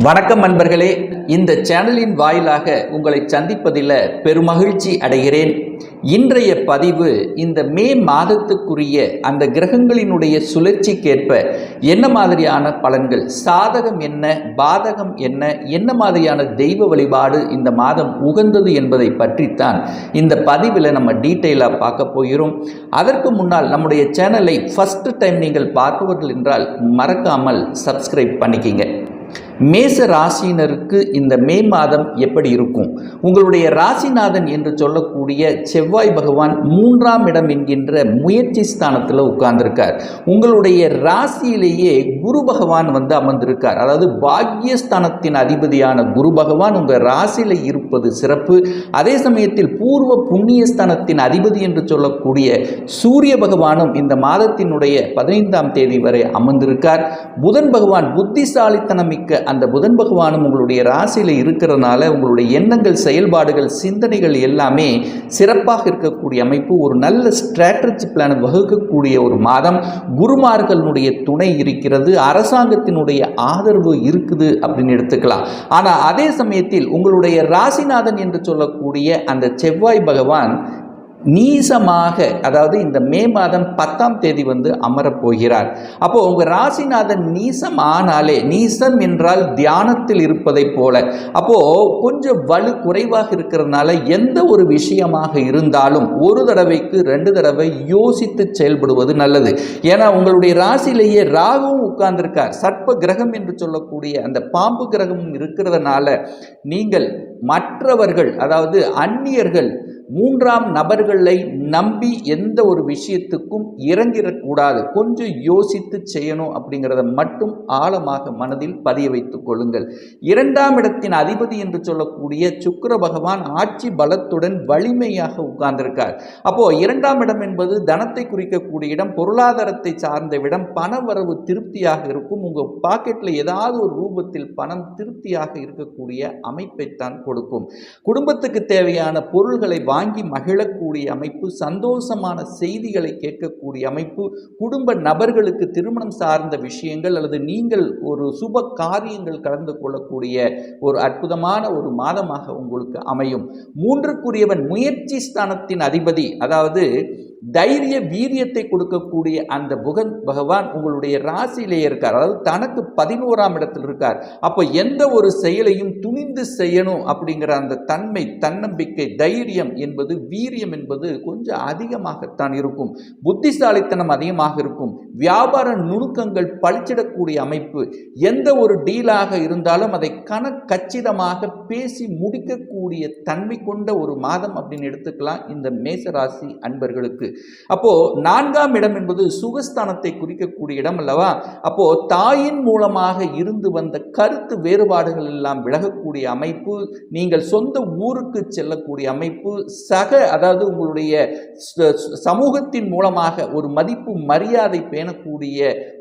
வணக்கம் நண்பர்களே. இந்த சேனலின் வாயிலாக உங்களை சந்திப்பதில் பெருமகிழ்ச்சி அடைகிறேன். இன்றைய பதிவு இந்த மே மாதத்துக்குரிய அந்த கிரகங்களினுடைய சுழற்சிக்கேற்ப என்ன மாதிரியான பலன்கள் சாதகம் என்ன பாதகம் என்ன என்ன மாதிரியான தெய்வ வழிபாடு இந்த மாதம் உகந்தது என்பதை பற்றித்தான் இந்த பதிவில் நம்ம டீட்டெயிலாக பார்க்க போகிறோம். அதற்கு முன்னால் நம்முடைய சேனலை ஃபஸ்ட்டு டைம் நீங்கள் பார்ப்பவர்கள் என்றால் மறக்காமல் சப்ஸ்கிரைப் பண்ணிக்கிங்க. மேச ராசியினருக்கு இந்த மே மாதம் எப்படி இருக்கும்? உங்களுடைய ராசிநாதன் என்று சொல்லக்கூடிய செவ்வாய் பகவான் மூன்றாம் இடம் என்கின்ற முயற்சி ஸ்தானத்தில் உட்கார்ந்திருக்கார். உங்களுடைய ராசியிலேயே குரு பகவான் வந்து அமர்ந்திருக்கார். அதாவது பாக்யஸ்தானத்தின் அதிபதியான குரு பகவான் உங்கள் ராசியில் இருப்பது சிறப்பு. அதே சமயத்தில் பூர்வ புண்ணியஸ்தானத்தின் அதிபதி என்று சொல்லக்கூடிய சூரிய பகவானும் இந்த மாதத்தினுடைய பதினைந்தாம் தேதி வரை அமர்ந்திருக்கார். புதன் பகவான் புத்திசாலித்தனமிக்க அந்த புதன் பகவானும் உங்களுடைய ராசியில் இருக்கிறதுனால உங்களுடைய எண்ணங்கள் செயல்பாடுகள் சிந்தனைகள் எல்லாமே சிறப்பாக இருக்கக்கூடிய அமைப்பு. ஒரு நல்ல ஸ்ட்ராட்டஜி பிளான் வகுக்கக்கூடிய ஒரு மாதம். குருமார்களுடைய துணை இருக்கிறது. அரசாங்கத்தினுடைய ஆதரவு இருக்குது அப்படின்னு எடுத்துக்கலாம். ஆனால் அதே சமயத்தில் உங்களுடைய ராசிநாதன் என்று சொல்லக்கூடிய அந்த செவ்வாய் பகவான் நீசமாக அதாவது இந்த மே மாதம் பத்தாம் தேதி வந்து அமரப் போகிறார் அப்போ உங்கள் ராசிநாதன் நீசம் ஆனாலே நீசம் என்றால் தியானத்தில் இருப்பதைப் போல அப்போது கொஞ்சம் வலு குறைவாக இருக்கிறதுனால எந்த ஒரு விஷயமாக இருந்தாலும் ஒரு தடவைக்கு ரெண்டு தடவை யோசித்து செயல்படுவது நல்லது. ஏன்னா உங்களுடைய ராசியிலேயே ராகுவும் உட்கார்ந்திருக்கார். சர்ப்ப கிரகம் என்று சொல்லக்கூடிய அந்த பாம்பு கிரகமும் இருக்கிறதுனால நீங்கள் மற்றவர்கள் அதாவது அந்நியர்கள் மூன்றாம் நபர்களை நம்பி எந்த ஒரு விஷயத்துக்கும் இறங்கிடக்கூடாது. கொஞ்சம் யோசித்து செய்யணும் அப்படிங்கிறத மட்டும் ஆழமாக மனதில் பதிய வைத்துக் கொள்ளுங்கள். இரண்டாம் இடத்தின் அதிபதி என்று சொல்லக்கூடிய சுக்கர பகவான் ஆட்சி பலத்துடன் வலிமையாக உட்கார்ந்திருக்கார். அப்போ இரண்டாம் இடம் என்பது தனத்தை குறிக்கக்கூடிய இடம் பொருளாதாரத்தை சார்ந்த இடம் பண வரவு திருப்தியாக இருக்கும் உங்கள் பாக்கெட்டில் ஏதாவது ஒரு ரூபத்தில் பணம் திருப்தியாக இருக்கக்கூடிய அமைப்பைத்தான் கொடுக்கும். குடும்பத்துக்கு தேவையான பொருள்களை வாங்கி மகிழக்கூடிய அமைப்பு சந்தோஷமான செய்திகளை கேட்கக்கூடிய அமைப்பு குடும்ப நபர்களுக்கு திருமணம் சார்ந்த விஷயங்கள் அல்லது நீங்கள் ஒரு சுப காரியங்கள் கலந்து கொள்ளக்கூடிய ஒரு அற்புதமான ஒரு மாதமாக உங்களுக்கு அமையும். மூன்றுக்குரியவன் முயற்சி ஸ்தானத்தின் அதிபதி அதாவது தைரிய வீரியத்தை கொடுக்கக்கூடிய அந்த புகன் பகவான் உங்களுடைய ராசியிலே இருக்கார். அதாவது தனக்கு பதினோராம் இடத்தில் இருக்கார். அப்போ எந்த ஒரு செயலையும் துணிந்து செய்யணும் அப்படிங்கிற அந்த தன்மை தன்னம்பிக்கை தைரியம் என்பது வீரியம் என்பது கொஞ்சம் அதிகமாகத்தான் இருக்கும். புத்திசாலித்தனம் அதிகமாக இருக்கும். வியாபார நுணுக்கங்கள் பழிச்சிடக்கூடிய அமைப்பு எந்த ஒரு டீலாக இருந்தாலும் அதை கணக்கச்சிதமாக பேசி முடிக்கக்கூடிய தன்மை கொண்ட ஒரு மாதம் அப்படின்னு எடுத்துக்கலாம் இந்த மேசராசி அன்பர்களுக்கு. அப்போ நான்காம் இடம் என்பது சுகஸ்தானத்தை குறிக்கக்கூடிய இடம் அல்லவா? அப்போ தாயின் மூலமாக இருந்து வந்த கருத்து வேறுபாடுகள் எல்லாம் விலகக்கூடிய அமைப்பு நீங்கள் சொந்த ஊருக்கு செல்லக்கூடிய அமைப்பு சக அதாவது உங்களுடைய சமூகத்தின் மூலமாக ஒரு மதிப்பு மரியாதை பேணக்கூடிய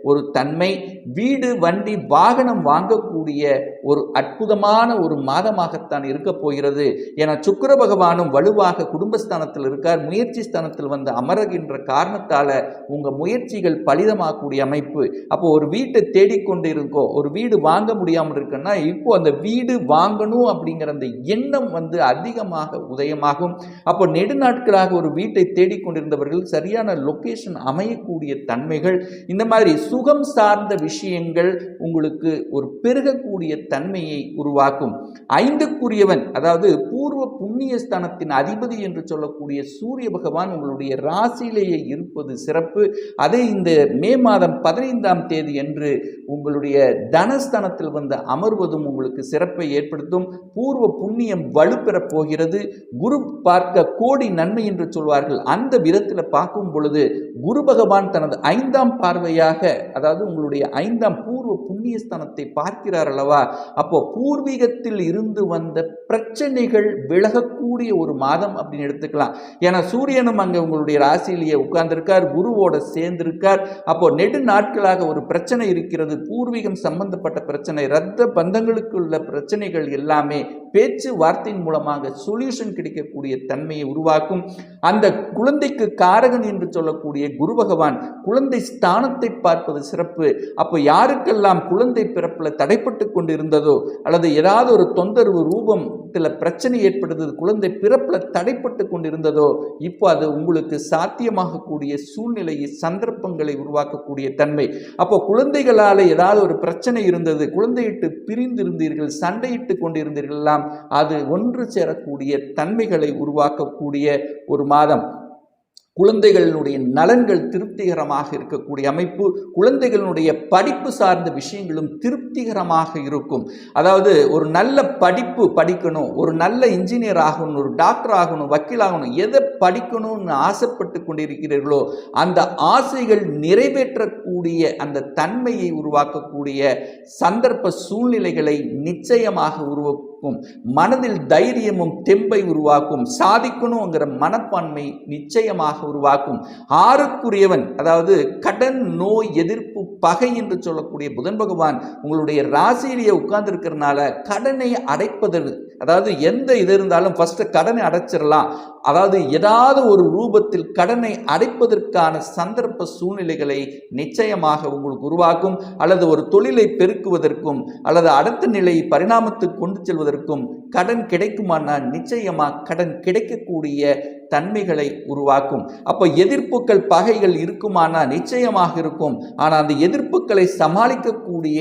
ஒரு தன்மை வீடு வண்டி வாகனம் வாங்கக்கூடிய ஒரு அற்புதமான ஒரு மாதமாகத்தான் இருக்க போகிறது. என சுக்கர பகவானும் வலுவாக குடும்பஸ்தானத்தில் இருக்கார். முயற்சி ஸ்தானத்தில் வந்து அமருகின்ற காரணத்தால் உங்கள் முயற்சிகள் பலிதமாகக்கூடிய அமைப்பு. அப்போ ஒரு வீட்டை தேடிக்கொண்டு இருக்கோ ஒரு வீடு வாங்க முடியாமல் இருக்குன்னா இப்போ அந்த வீடு வாங்கணும் அப்படிங்கிற அந்த எண்ணம் வந்து அதிகமாக உதயமாகும். அப்போ நெடுநாட்களாக ஒரு வீட்டை தேடிக்கொண்டிருந்தவர்கள் சரியான லொகேஷன் அமையக்கூடிய தன்மைகள் இந்த மாதிரி சுகம் சார்ந்த விஷயங்கள் உங்களுக்கு ஒரு பெருகக்கூடிய தன்மையை உருவாக்கும். ஐந்துக்குரியவன் அதாவது பூர்வ புண்ணிய ஸ்தானத்தின் அதிபதி என்று சொல்லக்கூடிய சூரிய பகவான் உங்களுடைய ராசியிலேயே இருப்பது சிறப்பு. அதே இந்த மே மாதம் பதினைந்தாம் தேதி என்று உங்களுடைய தனஸ்தானத்தில் வந்து அமர்வதும் உங்களுக்கு சிறப்பை ஏற்படுத்தும். பூர்வ புண்ணியம் வலுப்பெறப் போகிறது. குரு பார்க்க கோடி நன்மை என்று சொல்வார்கள். அந்த விதத்தில் பார்க்கும் பொழுது குரு பகவான் தனது ஐந்தாம் பார்வையாக அதாவது உங்களுடைய ஐந்தாம் பூர்வ புண்ணியஸ்தானத்தை பார்க்கிறார் அல்லவா? அப்போ பூர்வீகத்தில் இருந்து வந்த பிரச்சனைகள் விலகக்கூடிய ஒரு மாதம் அப்படின்னு எடுத்துக்கலாம். ஏன்னா சூரியனும் அங்கே உங்களுடைய ராசியிலேயே உட்கார்ந்துருக்கார் குருவோட சேர்ந்திருக்கார். அப்போ நெடு நாட்களாக ஒரு பிரச்சனை இருக்கிறது. பூர்வீகம் சம்பந்தப்பட்ட பிரச்சனை ரத்த பந்தங்களுக்கு உள்ள பிரச்சனைகள் எல்லாமே பேச்சு வார்த்தையின் மூலமாக சொல்யூஷன் கிடைக்கக்கூடிய தன்மையை உருவாக்கும். அந்த குழந்தைக்கு காரகன் என்று சொல்லக்கூடிய குரு பகவான் குழந்தை ஸ்தானத்தை பார்ப்பது சிறப்பு. அப்போ யாருக்கெல்லாம் குழந்தை பிறப்பில் தடைப்பட்டு கொண்டு இருந்ததோ அல்லது ஏதாவது ஒரு தொந்தரவு ரூபம் குடும்பத்தில் பிரச்சனை ஏற்படுது குழந்தை பிறப்பில் தடைப்பட்டு கொண்டிருந்ததோ இப்போ அது உங்களுக்கு சாத்தியமாகக்கூடிய சூழ்நிலையை சந்தர்ப்பங்களை உருவாக்கக்கூடிய தன்மை. அப்போ குழந்தைகளால் ஏதாவது ஒரு பிரச்சனை இருந்தது குழந்தையிட்டு பிரிந்திருந்தீர்கள் சண்டையிட்டு கொண்டிருந்தீர்கள் எல்லாம் அது ஒன்று சேரக்கூடிய தன்மைகளை உருவாக்கக்கூடிய ஒரு மாதம். குழந்தைகளினுடைய நலன்கள் திருப்திகரமாக இருக்கக்கூடிய அமைப்பு குழந்தைகளினுடைய படிப்பு சார்ந்த விஷயங்களும் திருப்திகரமாக இருக்கும். அதாவது ஒரு நல்ல படிப்பு படிக்கணும் ஒரு நல்ல இன்ஜினியர் ஆகணும் ஒரு டாக்டர் ஆகணும் வக்கீல் ஆகணும் எதை படிக்கணும்னு ஆசைப்பட்டு கொண்டிருக்கிறீர்களோ அந்த ஆசைகள் நிறைவேற்றக்கூடிய அந்த தன்மையை உருவாக்கக்கூடிய சந்தர்ப்ப சூழ்நிலைகளை நிச்சயமாக உருவ கொடுக்கும் மனதில் தைரியமும் தெம்பை உருவாக்கும் சாதிக்கணுங்கிற மனப்பான்மை நிச்சயமாக உருவாக்கும். ஆறுக்குரியவன் அதாவது கடன் நோய் எதிர்ப்பு பகை என்று சொல்லக்கூடிய புதன் பகவான் உங்களுடைய ராசியிலேயே உட்கார்ந்துருக்கிறதுனால கடனை அடைப்பதற்கு அதாவது எந்த இது இருந்தாலும் ஃபஸ்ட்டு கடனை அடைச்சிடலாம். அதாவது ஏதாவது ஒரு ரூபத்தில் கடனை அடைப்பதற்கான சந்தர்ப்ப சூழ்நிலைகளை நிச்சயமாக உங்களுக்கு உருவாக்கும் அல்லது ஒரு தொழிலை பெருக்குவதற்கும் அல்லது அடுத்த நிலை பரிணாமத்துக்கு கொண்டு செல்வதற்கும் கடன் கிடைக்குமானா நிச்சயமாக கடன் கிடைக்கக்கூடிய தன்மைகளை உருவாக்கும். அப்போ எதிர்ப்புகள் பகைகள் இருக்குமானா நிச்சயமாக இருக்கும். ஆனால் அந்த எதிர்ப்புகளை சமாளிக்கக்கூடிய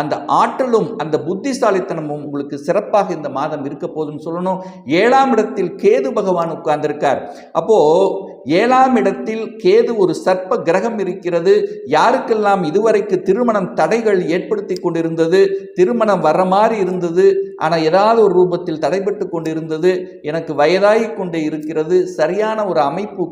அந்த ஆற்றலும் அந்த புத்திசாலித்தனமும் உங்களுக்கு சிறப்பாக இந்த மாதம் இருக்க போதுன்னு சொல்லணும். ஏழாம் இடத்தில் கேது பகவான் உட்கார்ந்திருக்கார். அப்போது ஏழாம் இடத்தில் கேது ஒரு சர்ப்ப கிரகம் இருக்கிறது. யாருக்கெல்லாம் இதுவரைக்கு திருமணம் தடைகள் ஏற்படுத்தி கொண்டிருந்தது திருமணம் வர்ற மாதிரி இருந்தது ஆனால் ஏதாவது ஒரு ரூபத்தில் தடைபட்டு கொண்டிருந்தது எனக்கு வயதாகி கொண்டே இருக்கிறது சரியான ஒரு அமைப்பு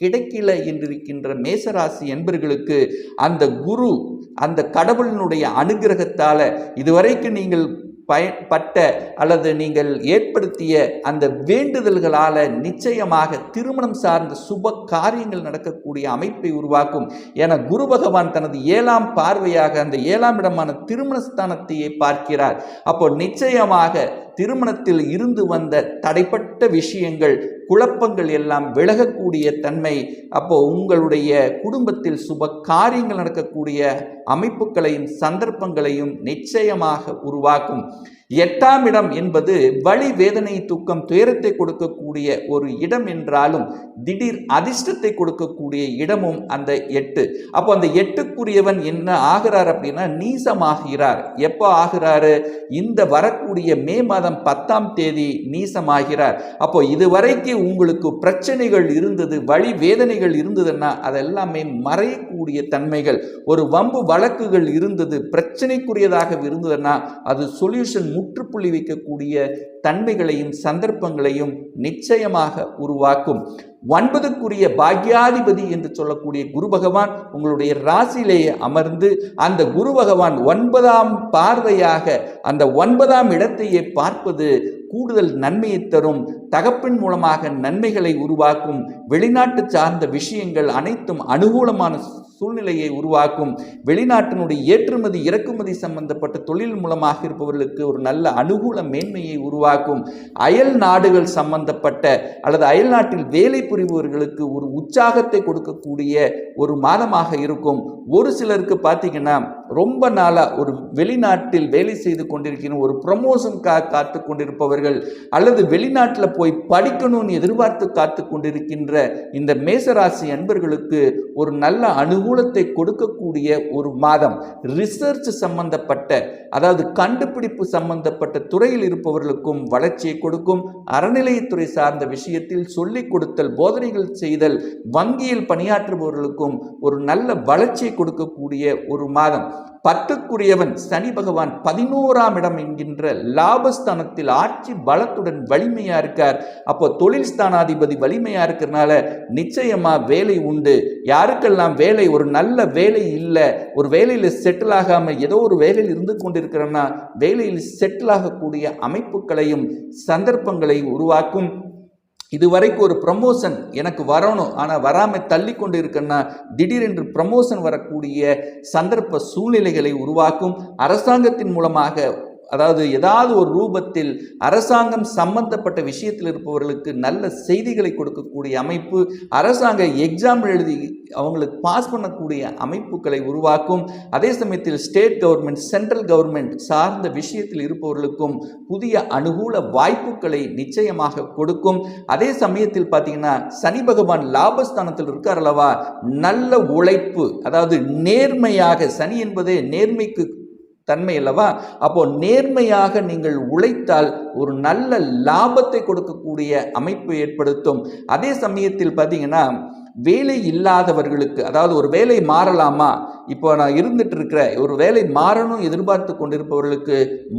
கிடைக்கல என்றிருக்கின்ற மேசராசி என்பர்களுக்கு அந்த குரு அந்த கடவுளினுடைய அனுகிரகத்தால் இதுவரைக்கும் நீங்கள் பயன்பட்ட அல்லது நீங்கள் ஏற்படுத்திய அந்த வேண்டுதல்களால் நிச்சயமாக திருமணம் சார்ந்த சுப காரியங்கள் நடக்கக்கூடிய அமைப்பை உருவாக்கும். என குரு பகவான் தனது ஏழாம் பார்வையாக அந்த ஏழாம் இடமான திருமண ஸ்தானத்தையே பார்க்கிறார். அப்போ நிச்சயமாக திருமணத்தில் இருந்து வந்த தடைப்பட்ட விஷயங்கள் குழப்பங்கள் எல்லாம் விலகக்கூடிய தன்மை அப்போ உங்களுடைய குடும்பத்தில் சுப காரியங்கள் நடக்கக்கூடிய அமைப்புகளையும் சந்தர்ப்பங்களையும் நிச்சயமாக உருவாக்கும். எட்டாம் இடம் என்பது வழி வேதனை தூக்கம் துயரத்தை கொடுக்கக்கூடிய ஒரு இடம் என்றாலும் திடீர் அதிர்ஷ்டத்தை கொடுக்கக்கூடிய இடமும் அந்த எட்டு. அப்போ அந்த எட்டுக்குரியவன் என்ன ஆகிறார் அப்படின்னா நீசமாகிறார். எப்போ ஆகிறாரு? இந்த வரக்கூடிய மே மாதம் பத்தாம் தேதி நீசமாகிறார். அப்போ இதுவரைக்கு உங்களுக்கு பிரச்சனைகள் இருந்தது வழி வேதனைகள் இருந்ததுன்னா அதெல்லாமே மறையக்கூடிய தன்மைகள். ஒரு வம்பு வழக்குகள் இருந்தது பிரச்சனைக்குரியதாக இருந்ததுன்னா அது சொல்யூஷன் முற்றுப்புள்ளி வைக்கக்கூடிய தன்மைகளையும் சந்தர்ப்பங்களையும் நிச்சயமாக உருவாக்கும். ஒன்பதுக்குரிய பாக்யாதிபதி என்று சொல்லக்கூடிய குரு பகவான் உங்களுடைய ராசியிலேயே அமர்ந்து அந்த குரு பகவான் ஒன்பதாம் பார்வையாக அந்த ஒன்பதாம் இடத்தையே பார்ப்பது கூடுதல் நன்மையை தரும். தகப்பின் மூலமாக நன்மைகளை உருவாக்கும். வெளிநாட்டு சார்ந்த விஷயங்கள் அனைத்தும் அனுகூலமான சூழ்நிலையை உருவாக்கும். வெளிநாட்டினுடைய ஏற்றுமதி இறக்குமதி சம்பந்தப்பட்ட தொழில் மூலமாக இருப்பவர்களுக்கு ஒரு நல்ல அனுகூல மேன்மையை உருவாக்கும். அயல் நாடுகள் சம்பந்தப்பட்ட அல்லது அயல் நாட்டில் வேலை புரிபவர்களுக்கு ஒரு உற்சாகத்தை கொடுக்கக்கூடிய ஒரு மாதமாக இருக்கும். ஒரு சிலருக்கு பார்த்தீங்கன்னா ரொம்ப நாளாக ஒரு வெளிநாட்டில் வேலை செய்து கொண்டிருக்கிற ஒரு ப்ரமோஷனுக்காக காத்து கொண்டிருப்பவர்கள் அல்லது வெளிநாட்டில் போய் படிக்கணும்னு எதிர்பார்த்து காத்து கொண்டிருக்கின்ற இந்த மேசராசி அன்பர்களுக்கு ஒரு நல்ல அனுகூலத்தை கொடுக்கக்கூடிய ஒரு மாதம். ரிசர்ச் சம்பந்தப்பட்ட அதாவது கண்டுபிடிப்பு சம்பந்தப்பட்ட துறையில் இருப்பவர்களுக்கும் வளர்ச்சியை கொடுக்கும். அறநிலையத்துறை சார்ந்த விஷயத்தில் சொல்லிக் கொடுத்தல் போதனைகள் செய்தல் வங்கியில் பணியாற்றுபவர்களுக்கும் ஒரு நல்ல வளர்ச்சியை கொடுக்கக்கூடிய ஒரு மாதம். பத்துக்குரியவன் சனி பகவான் பதினோராம் இடம் என்கின்ற லாபஸ்தானத்தில் ஆட்சி பலத்துடன் வலிமையா இருக்கார். அப்போ தொழில் ஸ்தானாதிபதி வலிமையா இருக்கிறனால நிச்சயமா வேலை உண்டு. யாருக்கெல்லாம் வேலை ஒரு நல்ல வேலை இல்லை ஒரு வேலையில் செட்டில் ஆகாம ஏதோ ஒரு வேலையில் இருந்து கொண்டிருக்கிறன்னா வேலையில் செட்டில் ஆகக்கூடிய அமைப்புகளையும் சந்தர்ப்பங்களையும் உருவாக்கும். இதுவரைக்கும் ஒரு ப்ரமோஷன் எனக்கு வரணும். ஆனால் வராமல் தள்ளி கொண்டு இருக்கேன்னா திடீரென்று ப்ரமோஷன் வரக்கூடிய சந்தர்ப்ப சூழ்நிலைகளை உருவாக்கும். அரசாங்கத்தின் மூலமாக அதாவது ஏதாவது ஒரு ரூபத்தில் அரசாங்கம் சம்பந்தப்பட்ட விஷயத்தில் இருப்பவர்களுக்கு நல்ல செய்திகளை கொடுக்கக்கூடிய அமைப்பு அரசாங்க எக்ஸாம் எழுதி அவங்களுக்கு பாஸ் பண்ணக்கூடிய அமைப்புகளை உருவாக்கும். அதே சமயத்தில் ஸ்டேட் கவர்மெண்ட் சென்ட்ரல் கவர்மெண்ட் சார்ந்த விஷயத்தில் இருப்பவர்களுக்கும் புதிய அனுகூல வாய்ப்புகளை நிச்சயமாக கொடுக்கும். அதே சமயத்தில் பார்த்தீங்கன்னா சனி பகவான் லாபஸ்தானத்தில் இருக்கார் அல்லவா? நல்ல உழைப்பு அதாவது நேர்மையாக சனி என்பதே நேர்மைக்கு தன்மை அல்லவா? அப்போ நேர்மையாக நீங்கள் உழைத்தால் ஒரு நல்ல லாபத்தை கொடுக்கக்கூடிய அமைப்பு ஏற்படுத்தும். அதே சமயத்தில் பார்த்தீங்கன்னா வேலை இல்லாதவர்களுக்கு அதாவது ஒரு வேலை மாறலாமா? இப்போ நான் இருந்துட்டு இருக்கிற ஒரு வேலை மாறணும் எதிர்பார்த்து கொண்டிருப்பவர்களுக்கு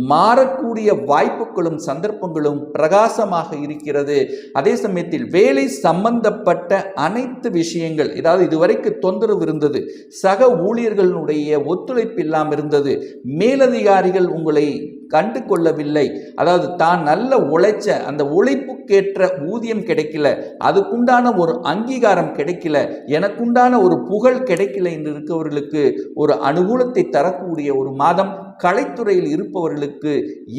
மாறக்கூடிய வாய்ப்புகளும் சந்தர்ப்பங்களும் பிரகாசமாக இருக்கிறது. அதே சமயத்தில் வேலை சம்பந்தப்பட்ட அனைத்து விஷயங்கள் ஏதாவது இதுவரைக்கு தொந்தரவு இருந்தது சக ஊழியர்களுடைய ஒத்துழைப்பு இல்லாமல் இருந்தது மேலதிகாரிகள் உங்களை கண்டு கொள்ளவில்லை அதாவது தான் நல்ல உழைச்ச அந்த உழைப்புக்கேற்ற ஊதியம் கிடைக்கல. அதுக்குண்டான ஒரு அங்கீகாரம் கிடைக்கல. எனக்குண்டான ஒரு புகழ் கிடைக்கல என்று இருக்கவர்களுக்கு ஒரு அனுகூலத்தை தரக்கூடிய ஒரு மாதம் கலைத்துறையில் இருப்பவர்களுக்கு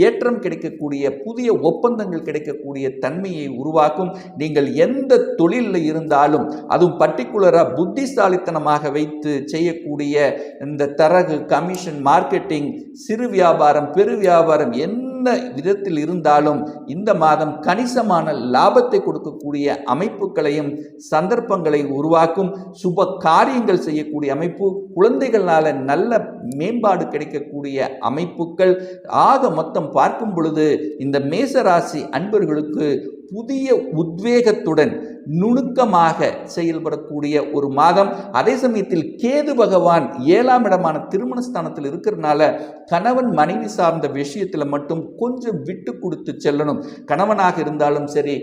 ஏற்றம் கிடைக்கக்கூடிய புதிய ஒப்பந்தங்கள் கிடைக்கக்கூடிய தன்மையை உருவாக்கும். நீங்கள் எந்த தொழிலில் இருந்தாலும் அதுவும் பர்டிகுலராக புத்திசாலித்தனமாக வைத்து செய்யக்கூடிய இந்த தரகு கமிஷன் மார்க்கெட்டிங் சிறு வியாபாரம் பெரு வியாபாரம் என்ன விதத்தில் இருந்தாலும் இந்த மாதம் கணிசமான லாபத்தை கொடுக்கக்கூடிய அமைப்புகளையும் சந்தர்ப்பங்களை உருவாக்கும் சுப காரியங்கள் செய்யக்கூடிய அமைப்பு குழந்தைகளால் நல்ல மேம்பாடு கிடைக்கக்கூடிய அமைப்புகள். ஆக மொத்தம் பார்க்கும் பொழுது இந்த மேசராசி அன்பர்களுக்கு புதிய உத்வேகத்துடன் நுணுக்கமாக செயல்படக்கூடிய ஒரு மாதம். அதே சமயத்தில் கேது பகவான் ஏழாம் இடமான திருமணஸ்தானத்தில் இருக்கிறதுனால கணவன் மனைவி சார்ந்த விஷயத்தில் மட்டும் கொஞ்சம் விட்டு கொடுத்து செல்லணும். கணவனாக இருந்தாலும் சரி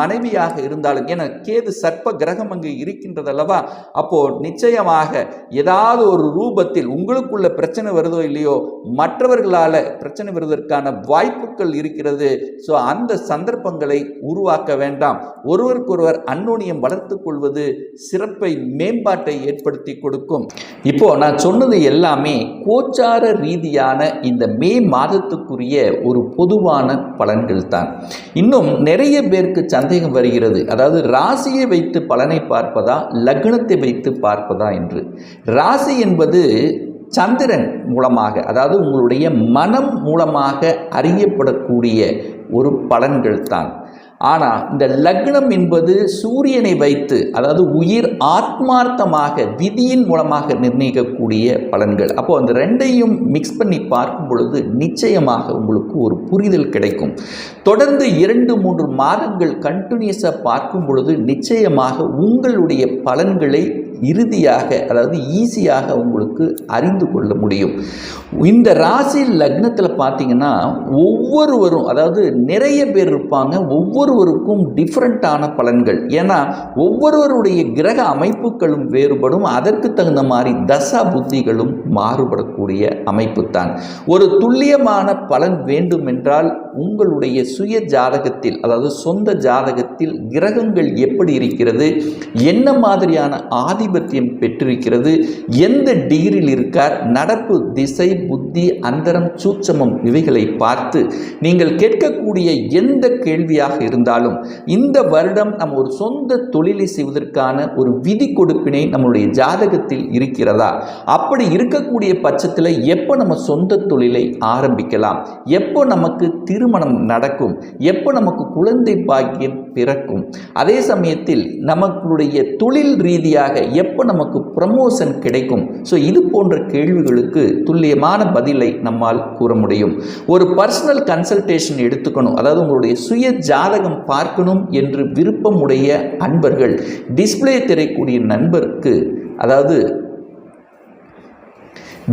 மனைவியாக இருந்தாலும் என கேது சர்ப்ப கிரகம் அங்கு இருக்கின்றது அல்லவா? அப்போ நிச்சயமாக ஏதாவது ஒரு ரூபத்தில் உங்களுக்குள்ள பிரச்சனை வருதோ இல்லையோ மற்றவர்களால் பிரச்சனை வருவதற்கான வாய்ப்புகள் இருக்கிறது. ஸோ அந்த சந்தர்ப்பங்களை உருவாக்க வேண்டாம். ஒருவருக்கொருவர் அன்னோனியம் வளர்த்து கொள்வது சிறப்பை மேம்பாட்டை ஏற்படுத்தி கொடுக்கும். இப்போ நான் சொன்னது எல்லாமே கோச்சார ரீதியான இந்த மே மாதத்துக்குரிய ஒரு பொதுவான பலன்கள் தான் இன்னும் நிறைய பேருக்கு சந்தேகம் வருகிறது. அதாவது ராசியை வைத்து பலனை பார்ப்பதா லக்னத்தை வைத்து பார்ப்பதா என்று. ராசி என்பது சந்திரன் மூலமாக அதாவது உங்களுடைய மனம் மூலமாக அறியப்படக்கூடிய ஒரு பலன்கள் தான் ஆனால் இந்த லக்னம் என்பது சூரியனை வைத்து அதாவது உயிர் ஆத்மார்த்தமாக விதியின் மூலமாக நிர்ணயிக்கக்கூடிய பலன்கள். அப்போது அந்த ரெண்டையும் மிக்ஸ் பண்ணி பார்க்கும் பொழுது நிச்சயமாக உங்களுக்கு ஒரு புரிதல் கிடைக்கும். தொடர்ந்து இரண்டு மூன்று மாதங்கள் கண்டினியூஸாக பார்க்கும் பொழுது நிச்சயமாக உங்களுடைய பலன்களை இறுதியாக அதாவது ஈஸியாக உங்களுக்கு அறிந்து கொள்ள முடியும். இந்த ராசி லக்னத்தில் பார்த்தீங்கன்னா ஒவ்வொருவரும் அதாவது நிறைய பேர் இருப்பாங்க ஒவ்வொரு ஒவ்வொருவருக்கும் டிஃப்ரெண்ட்டான பலன்கள். ஏன்னா ஒவ்வொருவருடைய கிரக அமைப்புகளும் வேறுபடும் அதற்கு தகுந்த மாதிரி தசா புத்திகளும் மாறுபடக்கூடிய அமைப்பு தான் ஒரு துல்லியமான பலன் வேண்டுமென்றால் உங்களுடைய சுய ஜாதகத்தில் அதாவது சொந்த ஜாதகத்தில் கிரகங்கள் எப்படி இருக்கிறது என்ன மாதிரியான ஆதிபத்தியம் பெற்றிருக்கிறது எந்த டிகிரியில் இருக்கார் நடப்பு திசை புத்தி அந்தரம் சூட்சமம் இவைகளை பார்த்து நீங்கள் கேட்கக்கூடிய எந்த கேள்வியாக இருந்தாலும் இந்த வருடம் நம்ம ஒரு சொந்த தொழிலை செய்வதற்கான ஒரு விதி கொடுப்பினை நம்மளுடைய ஜாதகத்தில் இருக்கிறதா? அப்படி இருக்கக்கூடிய பட்சத்தில் எப்போ நம்ம சொந்த தொழிலை ஆரம்பிக்கலாம்? எப்போ நமக்கு திருமணம் நடக்கும்? எப்போ நமக்கு குழந்தை பாக்கியம் பிறக்கும். அதே சமயத்தில் நமக்குடைய தொழில் ரீதியாக எப்போ நமக்கு ப்ரமோஷன் கிடைக்கும்? ஸோ இது போன்ற கேள்விகளுக்கு துல்லியமான பதிலை நம்மால் கூற முடியும். ஒரு பர்சனல் கன்சல்டேஷன் எடுத்துக்கணும். அதாவது உங்களுடைய சுய ஜாதகம் பார்க்கணும் என்று விருப்பமுடைய அன்பர்கள் டிஸ்ப்ளே தெரியக்கூடிய நண்பருக்கு அதாவது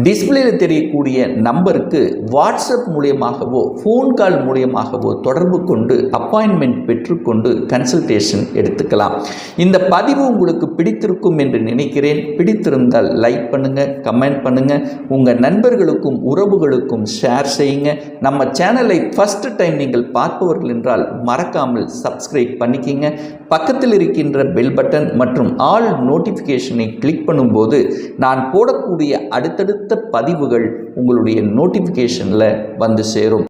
டிஸ்பிளேல தெரியக்கூடிய நம்பருக்கு வாட்ஸ்அப் மூலியமாகவோ ஃபோன் கால் மூலியமாகவோ தொடர்பு கொண்டு அப்பாயின்மெண்ட் பெற்றுக்கொண்டு கன்சல்டேஷன் எடுத்துக்கலாம். இந்த பதிவு உங்களுக்கு பிடித்திருக்கும் என்று நினைக்கிறேன். பிடித்திருந்தால் லைக் பண்ணுங்க கமெண்ட் பண்ணுங்க. உங்கள் நண்பர்களுக்கும் உறவுகளுக்கும் ஷேர் செய்யுங்க. நம்ம சேனலை ஃபர்ஸ்ட் டைம் நீங்கள் பார்ப்பவர்கள் என்றால் மறக்காமல் சப்ஸ்கிரைப் பண்ணிக்கிங்க. பக்கத்தில் இருக்கின்ற பெல் பட்டன் மற்றும் ஆல் நோட்டிஃபிகேஷனை கிளிக் பண்ணும்போது நான் போடக்கூடிய அடுத்தடுத்த பதிவுகள் உங்களுடைய நோட்டிஃபிகேஷனில் வந்து சேரும்.